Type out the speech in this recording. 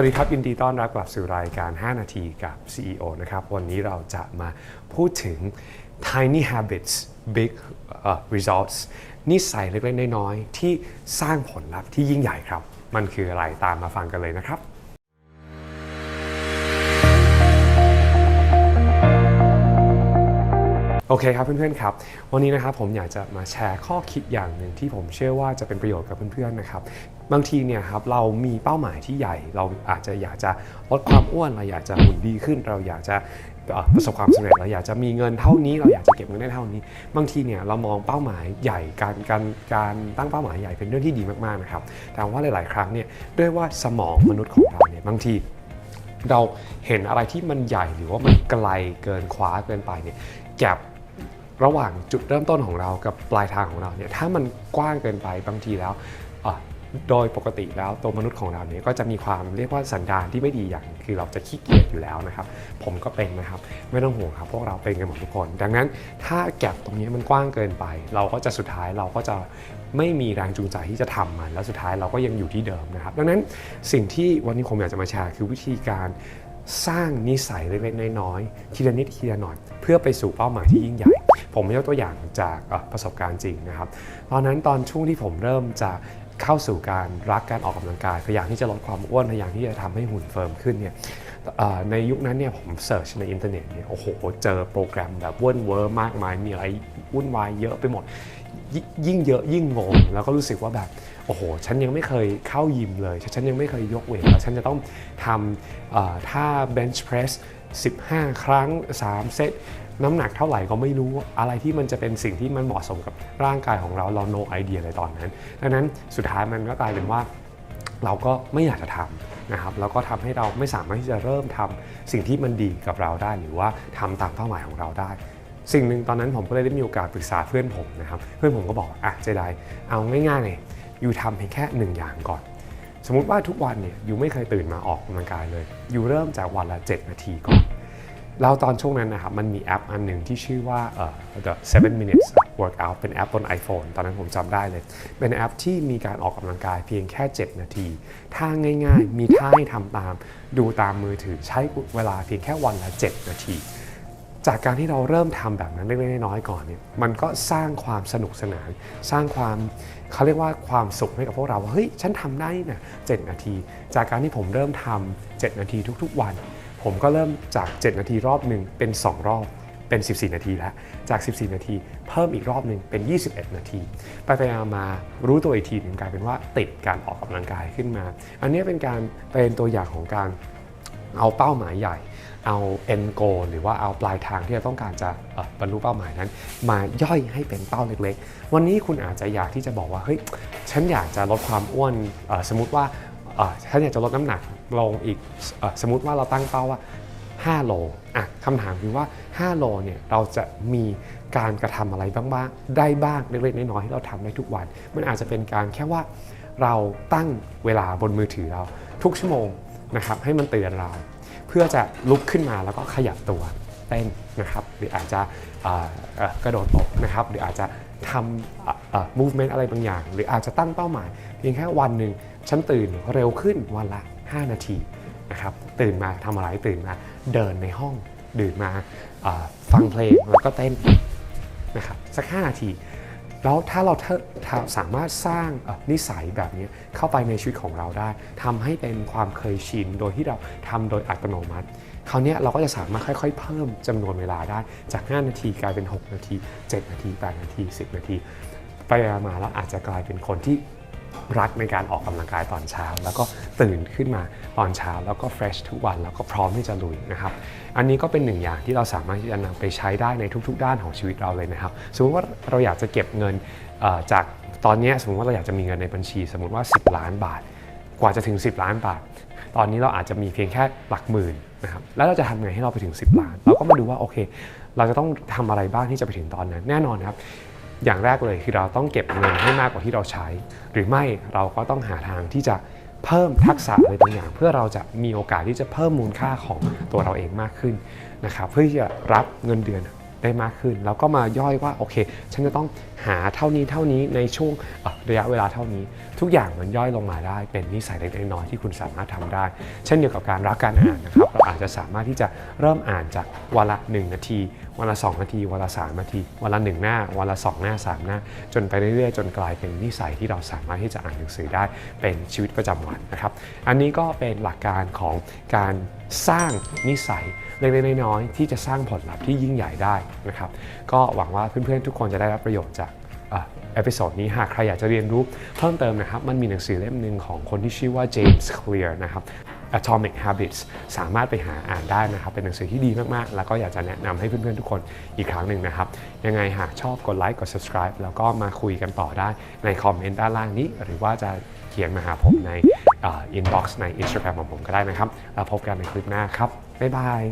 วัสดีครับ ยินดีต้อนรับกลับสู่รายการ 5 นาทีกับ CEO นะครับ วันนี้เราจะมาพูดถึง tiny habits big uh, results นิสัยเล็กๆ น้อยๆ ที่สร้างผลลัพธ์ที่ยิ่งใหญ่ครับ มันคืออะไรตามมาฟังกันเลยนะครับ โอเคครับเพื่อนๆครับ วันนี้นะครับผมอยากจะมาแชร์ข้อคิดอย่างหนึ่งที่ผมเชื่อว่าจะเป็นประโยชน์กับเพื่อนๆนะครับบางทีเนี่ยครับเรามีเป้าหมายที่ใหญ่ เราอาจจะอยากจะลดความอ้วนเราอยากจะหุ่นดีขึ้น เราอยากจะประสบความสำเร็จเราอยากจะมีเงินเท่านี้ เราอยากจะเก็บเงินได้เท่านี้ บางทีเนี่ยเรามองเป้าหมายใหญ่การการการตั้งเป้าหมายใหญ่เป็นเรื่องที่ดีมากๆนะครับแต่ว่าหลาย ๆ ครั้งเนี่ยด้วยว่าสมองมนุษย์ของเราเนี่ยบางทีเราเห็นอะไรที่มันใหญ่หรือว่ามันไกลเกินคว้าเกินไปเนี่ยแกบ ระหว่างจุดเริ่มต้นของเรากับปลายทางของเราเนี่ยถ้ามันกว้างเกินไปบางทีแล้วโดยปกติแล้วตัวมนุษย์ของเราเนี่ยก็จะมีความเรียกว่าสันดานที่ไม่ดีอย่าง คือเราจะขี้เกียจอยู่แล้วนะครับ ผมก็เป็นนะครับไม่ต้องห่วงครับพวกเราเป็นกันหมดทุกคน ดังนั้นถ้าแกลบตรงนี้มันกว้างเกินไป เราก็จะสุดท้ายเราก็จะไม่มีแรงจูงใจที่จะทำมัน แล้วสุดท้ายเราก็ยังอยู่ที่เดิมนะครับ ดังนั้นสิ่งที่วันนี้ผมอยากจะมาแชร์คือวิธีการ สร้างนิสัยเล็กๆน้อยๆทีละนิดทีละหน่อย เพื่อไปสู่เป้าหมายที่ยิ่งใหญ่ ผมยกตัวอย่างจากประสบการณ์จริงนะครับตอนนั้นตอนช่วงที่ผมเริ่มจะเข้าสู่การรักการออกกำลังกายพยายามที่จะลดความอ้วนพยายามที่จะทำให้หุ่นเฟิร์มขึ้นเนี่ย ในยุคนั้นเนี่ยผมเสิร์ชในอินเทอร์เน็ตเนี่ยโอ้โห เจอโปรแกรมแบบเวิร์นเวอร์มากมาย มีอะไรวุ่นวายเยอะไปหมดยยิ่งเยอะยิ่งงง แล้วก็รู้สึกว่าแบบ โอ้โห ฉันยังไม่เคยเข้ายิมเลย ฉันยังไม่เคยยกเวทแล้วฉันจะต้องทำเอ่อท่า bench press 15 ครั้ง 3 เซตน้ำหนักเท่าไหร่ก็ไม่รู้อะไรที่มันจะเป็นสิ่งที่มันเหมาะสมกับร่างกายของเราเรา no idea เลยตอนนั้น ดังนั้นสุดท้ายมันก็กลายเป็นว่า เราก็ไม่อยากจะทำนะครับแล้วก็ทำให้เราไม่สามารถที่จะเริ่มทำสิ่งที่มันดีกับเราได้หรือว่าทำตามเป้าหมายของเราได้ สิ่งหนึ่งตอนนั้นผมก็เลยได้มีโอกาสปรึกษาเพื่อนผมนะครับเพื่อนผมก็บอกอะเจไดเอาง่ายๆเลยอยู่ทำเพียงแค่หนึ่งอย่างก่อน สมมติว่าทุกวันเนี่ยอยู่ไม่เคยตื่นมาออกกำลังกายเลยอยู่เริ่มจากวันละ 7 นาทีก่อนแล้วตอนช่วงนั้นนะครับมันมีแอปอันหนึ่งที่ชื่อว่าเอ่อ the 7 minutes workout เป็นแอปบน iPhone ตอนนั้นผมจำได้เลย เป็นแอปที่มีการออกกำลังกายเพียงแค่ 7 นาที ท่าง่ายๆ มีท่าให้ทำตาม ดูตามมือถือใช้เวลาเพียงแค่วันละ 7 นาที จากการที่เราเริ่มทำแบบนั้นเล็กๆน้อยๆก่อนเนี่ยมันก็สร้างความสนุกสนาน สร้างความเขาเรียกว่าความสุขให้กับพวกเราว่าเฮ้ยฉันทำได้นะ7นาที จากการที่ผมเริ่มทำ7นาทีทุกๆวัน ผมก็เริ่มจาก 7 นาทีรอบหนึ่งเป็น 2 รอบ เป็น 14 นาทีแล้ว จาก 14 นาที เพิ่มอีกรอบหนึ่งเป็น 21 นาที ไปไปมามารู้ตัวอีกทีหนึ่งกลายเป็นว่าติดการออกกำลังกายขึ้นมา อันนี้เป็นการเป็นตัวอย่างของการเอาเป้าหมายใหญ่ เอา end goal หรือว่าเอาปลายทางที่เราต้องการจะบรรลุเป้าหมายนั้น มาย่อยให้เป็นเป้าเล็กๆ วันนี้คุณอาจจะอยากที่จะบอกว่าเฮ้ยฉันอยากจะลดความอ้วนสมมติว่าเอ่อฉันอยากจะลดน้ำหนักลงอีกอสมมติว่าเราตั้งเป้าว่า 5โลอะคำถามคือว่า 5 โลเนี่ยเราจะมีการกระทำอะไรบ้างบ้างได้บ้างเล็กๆน้อยๆที่เราทำได้ทุกวัน มันอาจจะเป็นการแค่ว่าเราตั้งเวลาบนมือถือเรา ทุกชั่วโมงนะครับให้มันเตือนเรา เพื่อจะลุกขึ้นมาแล้วก็ขยับตัวเต้นนะครับหรืออาจจะกระโดดตบนะครับหรืออาจจะทำ movement อะไรบางอย่าง หรืออาจจะตั้งเป้าหมาย เพียงแค่วันหนึ่งฉันตื่นเร็วขึ้นวันละ 5 นาที นะครับตื่นมาทำอะไรตื่นมาเดินในห้องดื่นมาฟังเพลงแล้วก็เต้นนะครับสัก 5 นาที แล้วถ้าเราถ้าสามารถสร้างนิสัยแบบนี้เข้าไปในชีวิตของเราได้ทำให้เป็นความเคยชินโดยที่เราทำโดยอัตโนมัติคราวนี้เราก็จะสามารถค่อยๆ เพิ่มจำนวนเวลาได้จาก 5 นาทีกลายเป็น 6 นาที 7 นาที 8 นาที 10 นาที ไปมาแล้วอาจจะกลายเป็นคนที่ รักในการออกกำลังกายตอนเช้า แล้วก็ตื่นขึ้นมาตอนเช้า แล้วก็เฟรชทุกวันแล้วก็พร้อมที่จะลุยนะครับอันนี้ก็เป็นหนึ่งอย่างที่เราสามารถที่จะนำไปใช้ได้ในทุก ๆ ด้านของชีวิตเราเลยนะครับสมมติว่าเราอยากจะเก็บเงินจากตอนนี้สมมติว่าเราอยากจะมีเงินในบัญชี สมมติว่า 10 ล้านบาท กว่าจะถึง 10 ล้านบาท ตอนนี้เราอาจจะมีเพียงแค่หลักหมื่นนะครับแล้วเราจะทำไงให้เราไปถึง 10 ล้าน เราก็มาดูว่าโอเค เราจะต้องทำอะไรบ้างที่จะไปถึงตอนนั้น แน่นอนครับ อย่างแรกเลยคือเราต้องเก็บเงินให้มากกว่าที่เราใช้ หรือไม่เราก็ต้องหาทางที่จะเพิ่มทักษะอะไรบางอย่าง เพื่อเราจะมีโอกาสที่จะเพิ่มมูลค่าของตัวเราเองมากขึ้นนะครับเพื่อที่จะรับเงินเดือน ได้มากขึ้นแล้วก็มาย่อยว่าโอเค ฉันจะต้องหาเท่านี้เท่านี้ในช่วงระยะเวลาเท่านี้ ทุกอย่างมันย่อยลงมาได้ เป็นนิสัยเล็กๆน้อยๆที่คุณสามารถทำได้ เช่นเดียวกับการรักการอ่านนะครับเราอาจจะสามารถที่จะเริ่มอ่านจากวันละ 1 นาที วันละ 2 นาที วันละ 3 นาที วันละ 1 หน้า วันละ 2 หน้า 3 หน้า จนไปเรื่อยๆ จนกลายเป็นนิสัยที่เราสามารถที่จะอ่านหนังสือได้เป็นชีวิตประจำวันนะครับ อันนี้ก็เป็นหลักการของการ สร้างนิสัยเล็กๆน้อยๆที่จะสร้างผลลัพธ์ที่ยิ่งใหญ่ได้นะครับก็หวังว่าเพื่อนๆทุกคนจะได้รับประโยชน์จากเอพิโซดนี้หากใครอยากจะเรียนรู้เพิ่มเติมนะครับ มันมีหนังสือเล่มหนึ่งของคนที่ชื่อว่าเจมส์เคลียร์นะครับ Atomic Habits สามารถไปหาอ่านได้นะครับ เป็นหนังสือที่ดีมากๆ แล้วก็อยากจะแนะนำให้เพื่อนๆ ทุกคนอีกครั้งหนึ่งนะครับ ยังไงหากชอบกดไลค์กด subscribe แล้วก็มาคุยกันต่อได้ในคอมเมนต์ด้านล่างนี้ หรือว่าจะเขียนมาหาผมในอินบ็อกซ์ใน Instagram ของผมก็ได้นะครับ แล้วพบกันในคลิปหน้าครับบ๊ายบาย